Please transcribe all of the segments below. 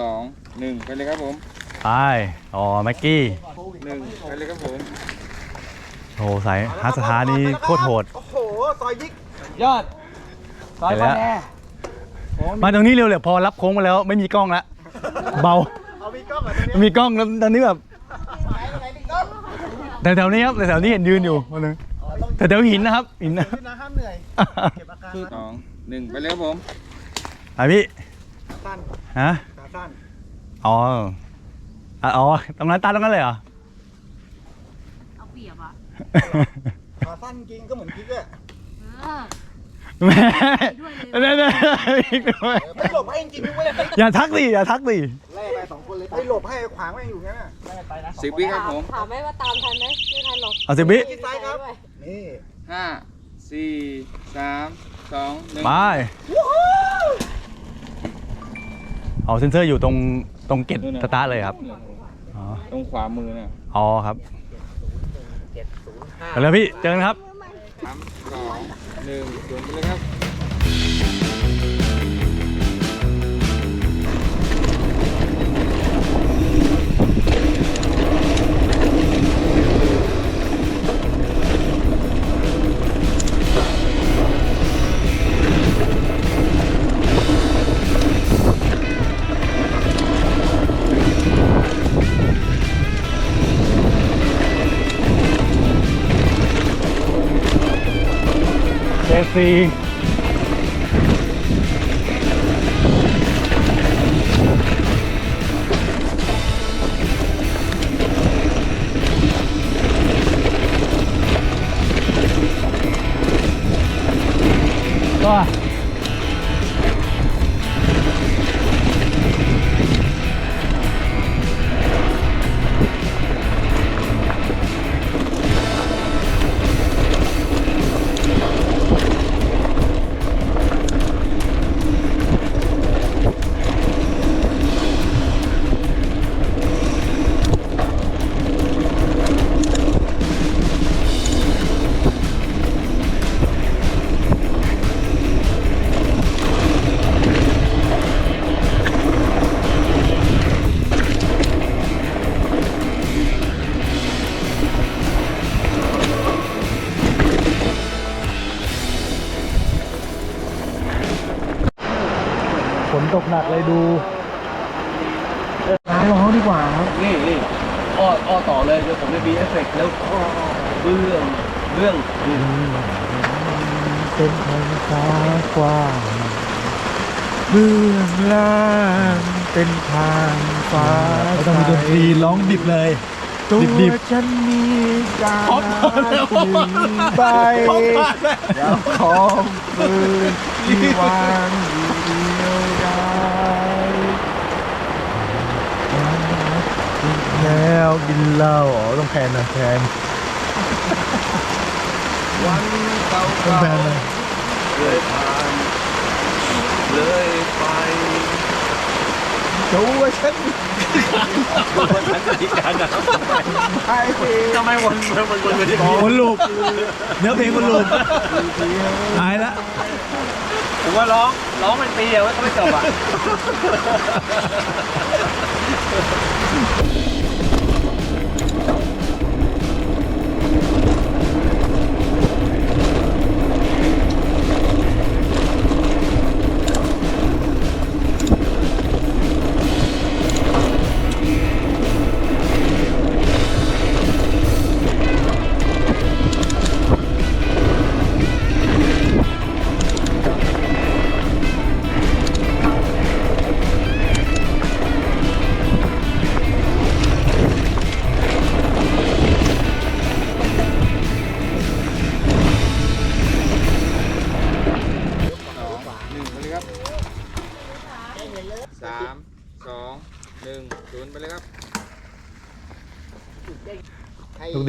สองหนึ่งไปเลยครับผมไปอ๋อแม็กกี้หนึ่งไปเลยครับผมโหสายฮาร์ดสถานีโคตรโหด โอ้โหซอยยิกยอดซอยฟ้าแน่มาตรงนี้เร็วเลยพอรับโค้งมาแล้วไม่มีกล้องละเบา เอามีกล้องเหรอตรงนี้มีกล้องแล้วตอนนี้แบบแต่แถวๆนี้ครับแต่แถวนี้เห็นยืนอยู่คนหนึงแต่แถวหินนะครับหินนะขึ้นนะห้ามเหนื่อย เก็บอาการสองหนึ่งไปเลยครับผมไอพี่ขาสั้นฮะขา สั้นอ๋ออะอ๋อตรงนั้นตาตรงนั้นเลยเหรอ เอาเปรียบอะขาสั้นจริงก็เหมือนกิ๊กอะเออ แม่ด้วยเน่เลยๆอีกด้วยไม่หลบให้จริงๆด้วยอย่าทักดิอย่าทักดิไล่ไปสองคนเลยไม่หลบให้ขวางแม่งอยู่งั้นน่ะไล่ไปนะสิบวิครับผมถามไหมว่าตามทันไหมไม่ทันหรอกเอาสิบิชิดซ้ายครับนี่ห้าสี่สามสองหนึ่งไป เอาเซนเซอร์อยู่ตรงตรงเกตสตาร์ทเลยครับ อ๋อ ตรงขวามือเนี่ยอ๋อครับไปแล้วพี่ เจอกันครับ สามสองหนึ่งศูนย์ไปเลยครับ เตกหนักเลยดูล้างรองดีกว่าครับนี่นี่อ้ออ้อต่อเลยเดี๋ยวผมจะมีเอฟเฟกต์แล้วอ้อเรื่องเรื่องเป็นทางฟ้ากว้างเบื้องล่างเป็นทางฟ้าไม่ต้องมีดนตรีร้องดิบเลยตัวดิบฉันมีการหนึ่งใบแล้วของปืนที่วางอยู่ แล้วกินเหล้าอ๋อต้องแพนนะแพนวันเก่าต้องแพนๆนะเลยผ่านเลยไปตัวฉันวันนั้นจะที่การนะไอ้ทำไมวันวันวันวันที่คนลูกเนื้อเพลงคนลูกหายละผมว่าร้องร้องเป็นปีอะว่าก็ไม่จบอะ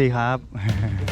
ดีครับ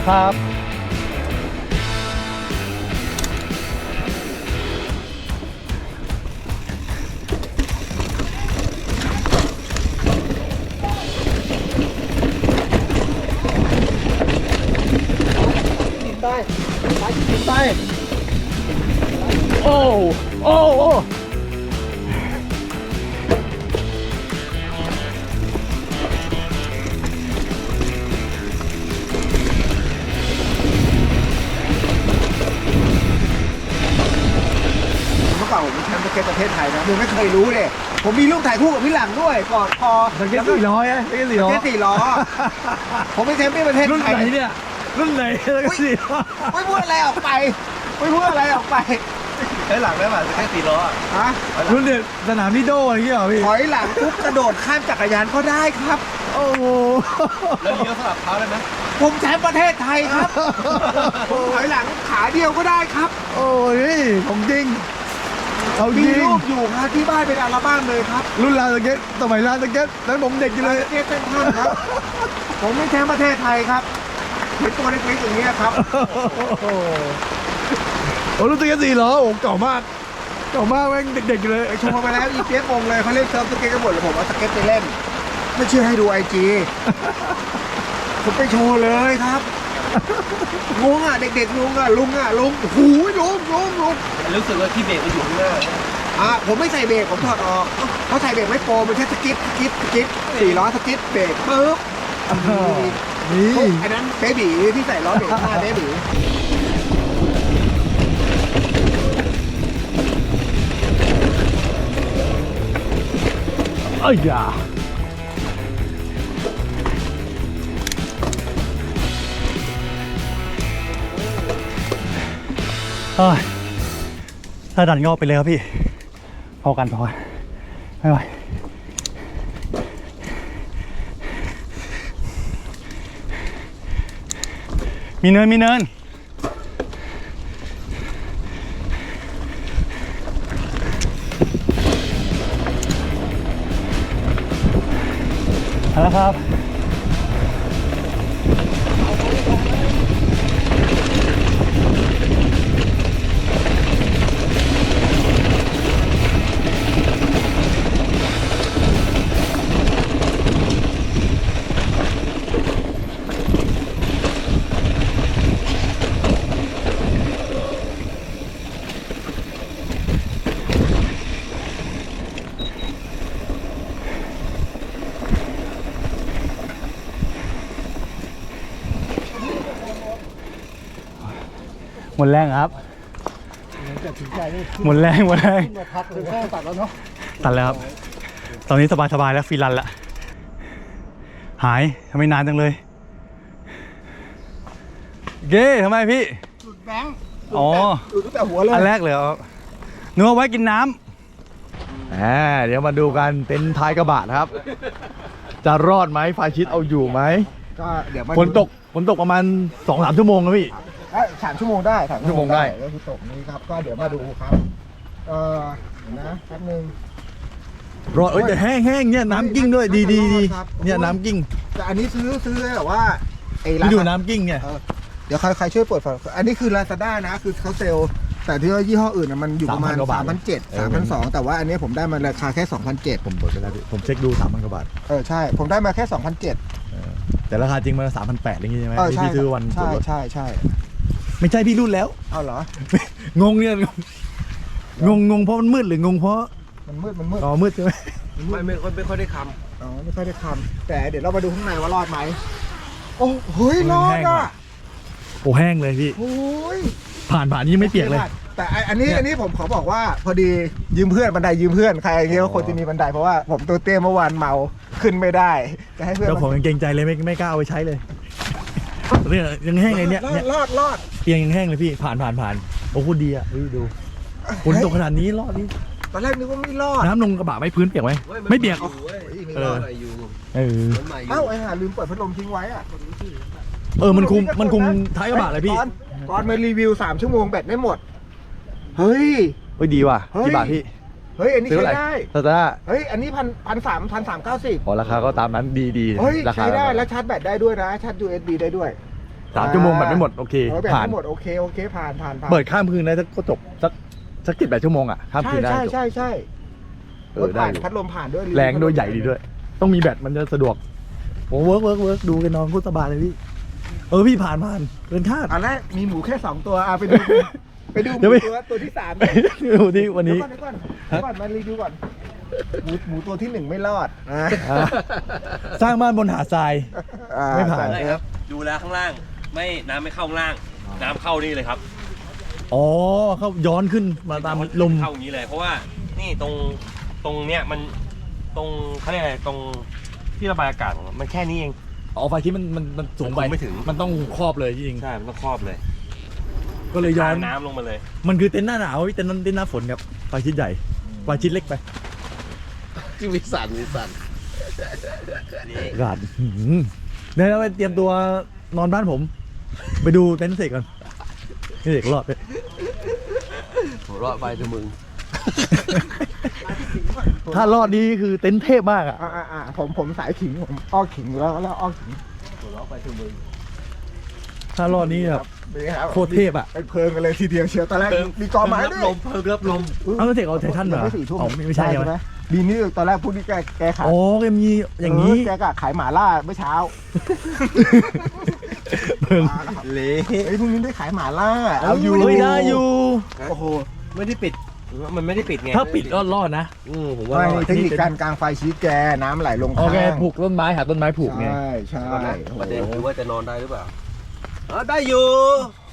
นะครับ อนผมเป็นแชมป์สเก็ตประเทศไทยนะผมไม่เคยรู้เลย ผมมีรูปถ่ายคู่กับพี่หลังด้วยกอนพอสเก็ตสี่ร้อยอะสเกตสี่ร้อยเก็ตสี่ล้อ ผมเป็นแชมป์ที่ประเทศรุ่นไทไหนเนี่ย รุ่นไหนสเกตสี่ร้อยไม่พูดอะไรออกไปไม่พูดอะไรออกไปใช้หลังได้ป่ะจะแค่สี่ล้อฮะรุ่นเด็ดสนามนิโดอะไรอย่เงี้ยเหรอพี่ถอยหลังปุ๊บกระโดดข้ามจักรยานก็ได้ครับ โอ้โหแล้วเลี้ยวสลับเท้าได้ไหมผมแชมป์ประเทศไทยครับผมถอยหลังขาเดียวก็ได้ครับ โอ้ยของจริง เอาจมีริงรูปอยู่ครับที่บ้านเป็นอัลบั้มเลยครับรุ่นลานสเก็ตสมัยลานสเก็ตนั้นผมเด็กอยู่เลยประเทศเป็นท่านครับ ผมเป็นแชมป์ประเทศไทยครับเป็นตัวเล็กๆอย่างเงี้ยครับโอ้โหโอ้รุ่นสเก็ตสี่ล้อโอ้เก่ามาก เก่ามากแม่งเด็กๆอยู่เลยโชว์ไปแล้วอีเปียกงงเลยเขาเล่นเซิร์ฟสเก็ตกันหมดเลยผมเอาสเก็ตไปเล่น ไม่เชื่อให้ดูไอจีผมไปโชว์เลยครับ งงอะ เด็กๆลุงอะลุงอะลุงหูยลุงลุงลุงรู้สึกว่าที่เบรกมันอยู่ข้างหน้าอะผมไม่ใส่เบรกผมถอดออกเขาใส่เบรกไม่โปรมันแค่สกิดสกิดสกิดสี่ล้อสกิดเบรกปึ๊บนี่อันนั้นเบบีที่ใส่ล้อเบรกหน้าเบบีเอ้ ถ้าดันก็ไปเลยครับพี่ พอกันพอกันไม่ไหวมีเนิน มีเนิน เอาละครับ หมดแรงครับหมดแรงหมดแรงพักถึงแค่ตัดแล้วเนาะตัดแล้วครับ ตอนนี้สบายสบายๆแล้วฟรีรันละ หายทำไมนานจังเลย เก้ทำไมพี่ หลุดแบงค์อ๋อหลุดตั้งแต่หัวเลยอันแรกเลยครับเนื้อไว้กินน้ำอ่าเดี๋ยวมาดูกันเป็นท้ายกระบะนะครับ จะรอดไหมไฟชิดเอาอยู่ไหมก็เดี๋ยวมาฝนตกฝนตกประมาณ2อสามชั่วโมงนะพี่ เอ้ยสามชั่วโมงได้สามชั่วโมงได้ก็คือตกนี้ครับ ก็เดี๋ยวมาดูครับ เออเดี๋ยวนะแป๊บนึง รอดเอ้ยแต่แห้งแห้งเนี่ยน้ำกิ้งด้วยดีดีดีครับ เนี่ยน้ำกิ้งแต่อันนี้ซื้อซื้อแบบว่าไอ้ร้าไม่นดูน้ำกิ้งเนี่ยเออเดี๋ยวใครใครช่วยเปิดฝาอันนี้คือ Lazada นะ คือเขาเซลล์แต่ที่ว่ายี่ห้ออื่นนะมันอยู่ประมาณ3,000กว่าบาท3 0 0 7 3 0 0 แต่ว่าอันนี้ผมได้มาราคาแค่2,007ผมเปิดไปแล้วพี่ผมเช็คดูสามพันกว่าบาท เออใช่ ผมได้มาแค่2,007แต่ราคาจริงมันสามพันแปดอะไรอย่างงี้ใช่ไหมเออที่ใช่พี่ซื้อวันใช่ตัวรถใช่ใช่ ไม่ใช่พี่รุ่นแล้ว เอาเหรอ งงเนี่ยงงงงเพราะมันมืดหรืองงเพราะมันมืดมันมืดอ๋อมืดใช่ไหมไม่ไม่ค่อยไม่ค่อยได้คอ๋อไม่ค่อยได้ทำแต่เดี๋ยวเรามาดูข้างในว่ารอดไหมโอ้เฮ้ยรอดอะโอ้แห้งเลยพี่โอ้ยผ่านผ่านนี่ไม่เปียกเลย แต่อันอันนี้เนี่ยอันนี้ผมขอบอกว่าพอดียืมเพื่อนบันไดยืมเพื่อนใครเงี้ยก็ควรจะมีบันไดเพราะว่าผมตัวเตี้ยเมื่อวานเมาขึ้นไม่ได้จะให้เพื่อนเจ้าของยังเกรงใจเลยไม่ไม่กล้าเอาไปใช้เลย เนี่ยยังแห้งเลยเนี่ยรอเนี่ดยรอดรอดเตียงยังแห้งเลยพี่ผ่านผ่านผ่านโอ้โหดีอะเฮ้ยดูฝนตกขนาดนี้รอดนี่ตอนแรกนึกว่าไม่รอดน้ำลงกระบะไม่พื้นเปียกไหมำไม่เปียกอยู่เว้ยไม่เอรออดอะไรอยู่เออมันใหม่อยู่เอ้าไอ้ห่าลืมเปิดพัดลมทิ้งไว้อะเออมันคุมมันคุมท้ายกระบะเลยพี่ตอนตอนมารีวิวสามชั่วโมงแบตไม่หมด เฮ้ย เฮ้ยดีว่ะเฮ้ย กี่บาทพี่ เฮ้ยอันนี้ซื้อใช้อะไรได้ตาตาเฮ้ยอันนี้พันพันสามพันสามเก้าสิบพอราคาก็ตามนั้นดีดีเฮ้ยราคาใช้ได้แล้วชาร์จแบตได้ด้วยนะชาร์จ USB ได้ด้วยสามชั่วโมงแบบไม่หมดโอเคเออแบบผ่านทั้งหมดโอเคโอเคผ่านผ่านผ่านเปิดข้ามคืนได้สักก็จบสักสักกี่แปดชั่วโมงอะข้ามใช่คืนได้ใช่จบใช่ใช่เอรอถได้ผ่านอยู่พัดลมผ่านด้วยแรงด้วยใหญ่ดีด้วย ต้องมีแบตมันจะสะดวกโอ้เวิร์กเวิร์กเวิร์กดูกันนอนโคตรสบายเลยพี่เออพี่ผ่านผ่านเกินคาด อันแรกมีหมูแค่สองตัวอะไปดู ไปดูหเดี๋ยวมูไม่ตัวตัวที่สามดูที่วันนี้ เดี๋ยวก่อนเดี๋ยวก่อนเดี๋ยว ก่อนมารีวิวก่อนหมูหมูตัวที่หนึ่งไม่รอดอะอะสร้างบ้านบนหาดทราย อ่ไม่ผ่านได้ครับ ดูแลข้างล่าง ไม่น้ำไม่เข้าข้างล่าง น้ำเข้านี่เลยครับอ๋อเขาย้อนขึ้นมาตามลม เข้าอย่างนี้เลย เพราะว่านี่ตรงตรงเนี้ยมันตรงเขาเรียกอะไรตรงที่ระบายอากาศของมันมันแค่นี้เอง อ๋อไฟที่มันมันมันสูงไปไม่ถึง มันต้องครอบเลยจริงใช่มันต้องครอบเลยๆก็เลยย้อนทาน้ำลงมาเลย มันคือเต็นท์หน้าหนาวเต็นท์นั้นเต็นท์หน้าฝนครับไฟชิดใหญ่ ไฟชิดเล็กไปวิสันวิสันอากาศหืมเดี๋ยวเราไปเตรียมตัวนอนบ้านผม ไปดูเต็นท์เสกก่อนนี่เสกรอดไปหัวเราะไปเถอะมึง ถ้ารอดนี่คือเต็นท์เทพมากอะ อ่าอ่าอ่าผมผมสายขิงผมอ้อขิงอยู่แล้วแล้วอ้อขิงหัวเราะไปเถอะมึง ถ้ารอดนี่แบบเป็นไงรับโคตรเทพอะเป็นเพลิงกันเลยทีเดียวเชียวตอนแรกมีกอไม้ด้วยลมเพิ่มรับลมเอาแล้วเสกเอาไททันเหรอไม่สี่ทุ่มอ๋อไม่ไม่ใช่ใช่ไหมดีนี่ตอนแรกพูดที่แกแกขายอ๋อแกมีอย่างนี้เแกก็ขายหมาล่าเมื่อเช้าเพิ่งเละไอ้ยพรุ่งนี้ได้ขายหมาล่าเอาอยู่เฮ้ยได้อยู่โอ้โหไม่ได้ปิดมันไม่ได้ปิดไงถ้าปิดก็รอดนะอืมผมว่าไม่รอดเทคนิคการกลางไฟชีสแกน้ำไหลลงโอข้างเคผูกต้นไม้หาต้นไม้ผูกไงใช่ใช่ประเด็นคือว่าจะนอนได้หรือเปล่า อ๋อได้อยู่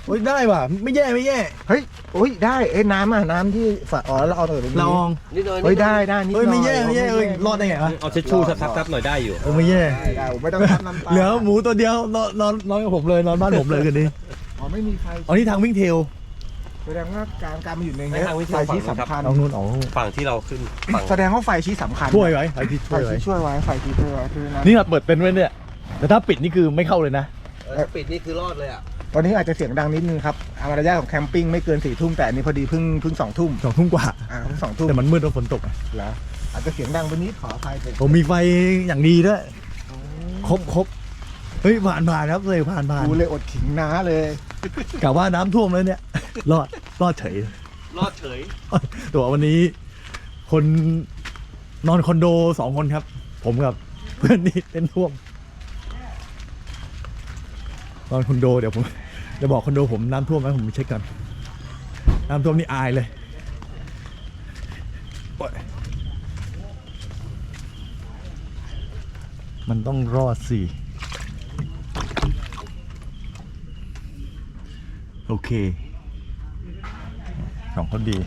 โอ้ยได้ว่ะ ไม่แย่ไม่แย่เฮ้ยโอ้ยได้เอ้ยน้ำอะน้ำที่ฝาอ๋อเราเอาตรงนี้ละอองนิดหน่อย เฮ้ยได้ได้นิดหน่เฮ้อยยไม่แย่ไม่แย่เอ้ยรอดได้ไงวะเอาเช็ดชูซับๆหน่อยได้อยู่ เออไม่แย่ได้ได้ผมไม่ต้องทับน้ำตาเหลือหมูตัวเดียวนอนนอนนอนกับผมเลยนอนบ้านผมเลยกันนี้อ๋อไม่มีไฟอ๋อนี่ทางวิ่งเทลแสดงว่าการการมาอยู่ในไม่เนี้ยทางวิทไฟยาชีสสำคัญเอานู่นอ๋อฝั่งที่เราขึ้นฝั่งแสดงว่าไฟชีสสำคัญช่วยไว้ไฟที่ไฟช่วยไว้ชีสช่วยไว้ไฟชีสช่วยไว้คือนะนี่เราเปิดเป็นไว้เนี่ยแต่ถ้าปิดนี่คือไม่เข้าเลยนะ ปิดนี่คือรอดเลยอะตอนนี้อาจจะเสียงดังนิดนึงครับธรรมดาของแคมปิ้งไม่เกินสี่ทุ่มแต่อันนี้พอดีเพิ่งเพิ่งสองทุ่มสองทุ่มกว่าอ่าเพิ่งสองทุ่มแต่มันมืดแล้วฝนตกอะเหรออาจจะเสียงดังไปนิดขออภัยด้วยผมมีไฟอย่างดีด้วยครบครบเฮ้ยผ่านผ่านครับเลยผ่านผ่านกูเลยอดขิงน้าเลยกะว่าน้ำท่วมแล้วเนี่ย รอดรอดเฉย รอดเฉย ตัววันนี้ คนนอนคอนโดสองคนครับ ผมกับเพื่อนนี่เต้นท่วม นอนคอนโดเดี๋ยวผมจะบอกคอนโดผมน้ำท่วมไหมผมไปเช็คกันน้ำท่วมนี่อายเลยโอ๊ยมันต้องรอดสิ โอเค ของเขาดี